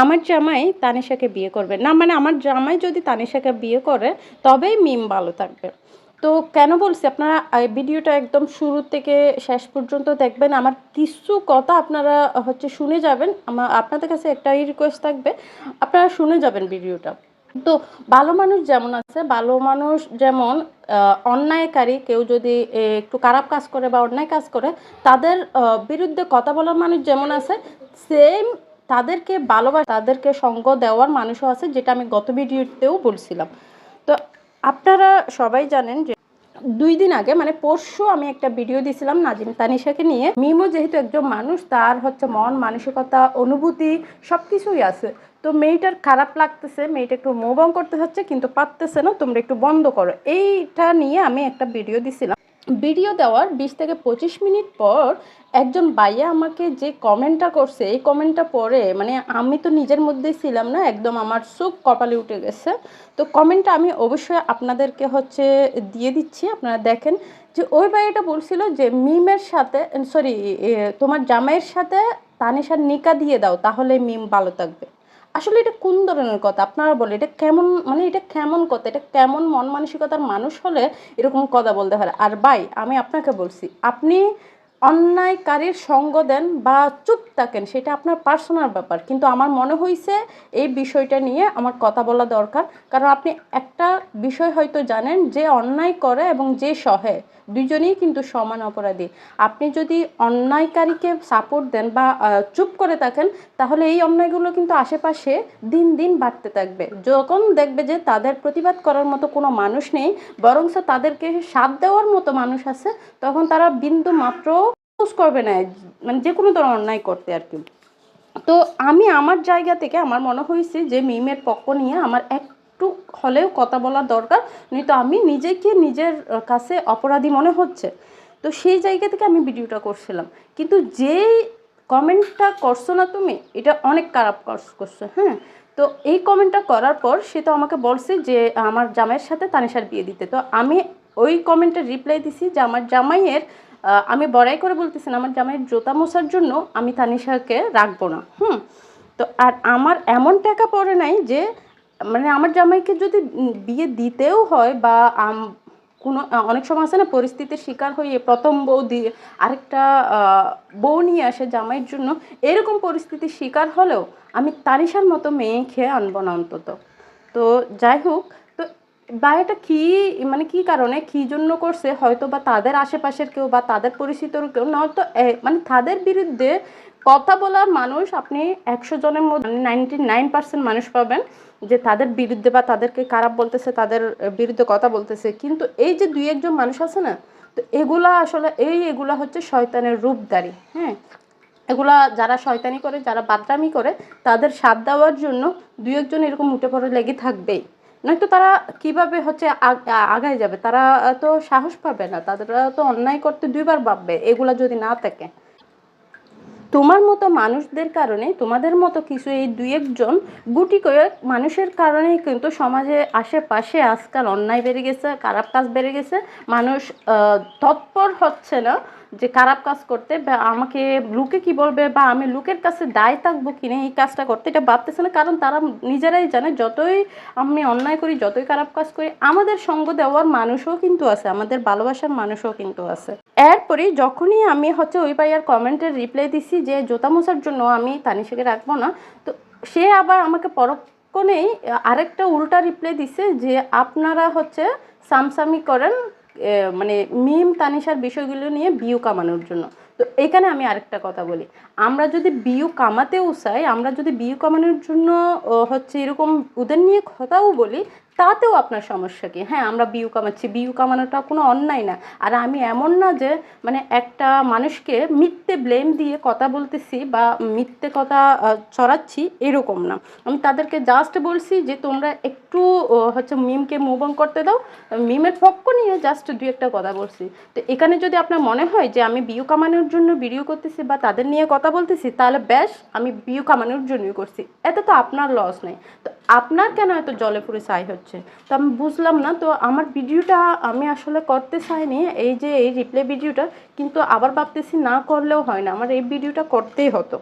আমার জামাই তানিশাকে বিয়ে করবে। না মানে আমার জামাই যদি তানিশাকে বিয়ে করে, তবেই মিম ভালো থাকবে। তো কেন বলছি, আপনারা ভিডিওটা একদম শুরু থেকে শেষ পর্যন্ত দেখবেন। আমার কিছু কথা আপনারা হচ্ছে শুনে যাবেন। আমার আপনাদের কাছে একটাই রিকোয়েস্ট থাকবে, আপনারা শুনে যাবেন ভিডিওটা। তো ভালো মানুষ যেমন আছে, ভালো মানুষ যেমন অন্যায়কারী, কেউ যদি একটু খারাপ কাজ করে বা অন্যায় কাজ করে, তাদের বিরুদ্ধে কথা বলার মানুষ যেমন আছে সেম তাদেরকে ভালোবাসা, তাদেরকে সঙ্গ দেওয়ার মানুষও আছে, যেটা আমি গত ভিডিওতেও বলছিলাম। তো আপনারা সবাই জানেন যে দুই দিন আগে মানে পরশু আমি একটা ভিডিও দিয়েছিলাম নাজিম তানিশাকে নিয়ে। মিমো যেহেতু একজন মানুষ, তার হচ্ছে মন, মানসিকতা, অনুভূতি সব কিছুই আছে। তো মেয়েটার খারাপ লাগতেছে, মেয়েটা একটু মোবং করতে হচ্ছে কিন্তু পারতেছে না, তোমরা একটু বন্ধ করো। এইটা নিয়ে আমি একটা ভিডিও দিছিলাম। ভিডিও দেওয়ার বিশ থেকে পঁচিশ মিনিট পর একজন ভাইয়া আমাকে যে কমেন্টটা করছে, এই কমেন্টটা পরে মানে আমি তো নিজের মধ্যেই ছিলাম না, একদম আমার চোখ কপালে উঠে গেছে। তো কমেন্টটা আমি অবশ্যই আপনাদেরকে হচ্ছে দিয়ে দিচ্ছি, আপনারা দেখেন যে ওই ভাইয়াটা বলছিল যে মিমের সাথে সরি তোমার জামাইয়ের সাথে তানিশার নিকা দিয়ে দাও, তাহলে মিম ভালো থাকবে। আসলে এটা কোন ধরনের কথা? আপনারা বলে এটা কেমন মানে এটা কেমন কথা? এটা কেমন মন মানসিকতার মানুষ হলে এরকম কথা বলতে পারে আর ভাই, আমি আপনাকে বলছি, আপনি অন্যায়কারীর সঙ্গ দেন বা চুপ থাকেন, সেটা আপনার পার্সোনাল ব্যাপার। কিন্তু আমার মনে হয়েছে এই বিষয়টা নিয়ে আমার কথা বলা দরকার। কারণ আপনি একটা বিষয় হয়তো জানেন যে অন্যায় করে এবং যে সহে দুজনেই কিন্তু সমান অপরাধী। আপনি যদি অন্যায়কারীকে সাপোর্ট দেন বা চুপ করে থাকেন, তাহলে এই অন্যায়গুলো কিন্তু আশেপাশে দিন দিন বাড়তে থাকবে। যখন দেখবে যে তাদের প্রতিবাদ করার মতো কোনো মানুষ নেই বরঞ্চ তাদেরকে সাথ দেওয়ার মতো মানুষ আছে, তখন তারা বিন্দু মাত্র ইউজ করবে না মানে যে কোনো ধরনের অন্যায় করতে আর কি। তো আমি আমার জায়গা থেকে আমার মনে হয়েছে যে মিমের পক্ষ নিয়ে আমার একটু হলেও কথা বলা দরকার, নয়তো আমি নিজেকে নিজের কাছে অপরাধী মনে হচ্ছে। তো সেই জায়গা থেকে আমি ভিডিওটা করছিলাম। কিন্তু যেই কমেন্টটা করছ না তুমি, এটা অনেক খারাপ কাজ- করছ হ্যাঁ? তো এই কমেন্টটা করার পর সে তো আমাকে বলছে যে আমার জামাইয়ের সাথে তানিশার বিয়ে দিতে। তো আমি ওই কমেন্টের রিপ্লাই দিছি যে আমার জামাইয়ের আমি বড়াই করে বলতেছেন, আমার জামাইয়ের জোতা মোছার জন্য আমি তানিশাকে রাখব না। হুম? তো আর আমার এমন টাকা পড়ে নাই যে মানে আমার জামাইকে যদি বিয়ে দিতেও হয় বা কোনো অনেক সময় আছে না, পরিস্থিতির শিকার হয়ে প্রথম বউ দিয়ে আরেকটা বউ নিয়ে আসে জামাইয়ের জন্য, এরকম পরিস্থিতির শিকার হলেও আমি তানিশার মতো মেয়ে খেয়ে আনব না অন্তত। তো যাই হোক বা এটা কী মানে কী কারণে, কী জন্য করছে? হয়তো বা তাদের আশেপাশের কেউ বা তাদের পরিচিতর কেউ, নয়তো মানে তাদের বিরুদ্ধে কথা বলার মানুষ আপনি একশো জনের মধ্যে নাইনটি নাইন পার্সেন্ট মানুষ পাবেন যে তাদের বিরুদ্ধে বা তাদেরকে খারাপ বলতেছে, তাদের বিরুদ্ধে কথা বলতেছে। কিন্তু এই যে দুই একজন মানুষ আছে না, তো এগুলা আসলে, এই এগুলা হচ্ছে শয়তানের রূপদারি হ্যাঁ? এগুলা যারা শয়তানি করে, যারা বাদরামি করে, তাদের সাথ দেওয়ার জন্য দুই একজন এরকম উঠে পড়ে লেগে থাকবেই। নয়তো তারা কীভাবে হচ্ছে আগায় যাবে? তারা তো সাহস পাবে না। তারা তো অন্যায় করতে দুইবার ভাববে, এগুলা যদি না থাকে। তোমার মতো মানুষদের কারণে, তোমাদের মতো কিছু এই দুই একজন গুটি কয়েক মানুষের কারণেই কিন্তু সমাজে আশেপাশে আজকাল অন্যায় বেড়ে গেছে, খারাপ কাজ বেড়ে গেছে। মানুষ তৎপর হচ্ছে না। যে খারাপ কাজ করতে বা আমাকে লোকে কি বলবে বা আমি লোকের কাছে দায় থাকব কিনা এই কাজটা করতে, এটা ভাবতেছে না। কারণ তারা নিজেরাই জানে, যতই আমি অন্যায় করি, যতই খারাপ কাজ করি, আমাদের সঙ্গ দেওয়ার মানুষও কিন্তু আছে, আমাদের ভালোবাসার মানুষও কিন্তু আছে। এরপরে যখনই আমি হচ্ছে ওই ভাইয়ার কমেন্টের রিপ্লাই দিছি যে, জোতা মোছার জন্য আমি তানিশাকে রাখব না, তো সে আবার আমাকে পরক্ষণেই আরেকটা উল্টা রিপ্লাই দিছে যে, আপনারা হচ্ছে সামসামি করেন মানে মিম তানিশার বিষয়গুলো নিয়ে বিউ কামানোর জন্য। তো এখানে আমি আরেকটা কথা বলি। আমরা যদি বিউ কামাতেও চাই, আমরা যদি বিউ কামানোর জন্য হচ্ছে এরকম, ওদের নিয়ে কথাও বলি তাতেও আপনার সমস্যা কি? হ্যাঁ আমরা বিউ কামাচ্ছি বিউ কামানোটা কোনো অন্যায় না। আর আমি এমন না যে মানে একটা মানুষকে মিথ্যে ব্লেম দিয়ে কথা বলতেছি বা মিথ্যে কথা চড়াচ্ছি এরকম না। আমি তাদেরকে জাস্ট বলছি যে, তোমরা একটু হচ্ছে মিমকে মুভ অন করতে দাও। মিমের পক্ষ নিয়ে জাস্ট দুই একটা কথা বলছি। তো এখানে যদি আপনার মনে হয় যে, আমি বিউ কামানোর জন্য ভিডিও করতেছি বা তাদের নিয়ে কথা বলতেছি, তাহলে ব্যাস, আমি বিউ কামানোর জন্যই করছি। এতে তো আপনার লস নেই। তো আপনার কেন এত জলে পুরে ছাই হচ্ছে। তো আমি বুঝলাম না, তো আমার ভিডিওটা আমি আসলে করতে চাইনি, এই যে এই রিপ্লে ভিডিওটা, কিন্তু আবার ভাবতেছি না করলেও হয় না, আমার এই ভিডিওটা করতেই হতো।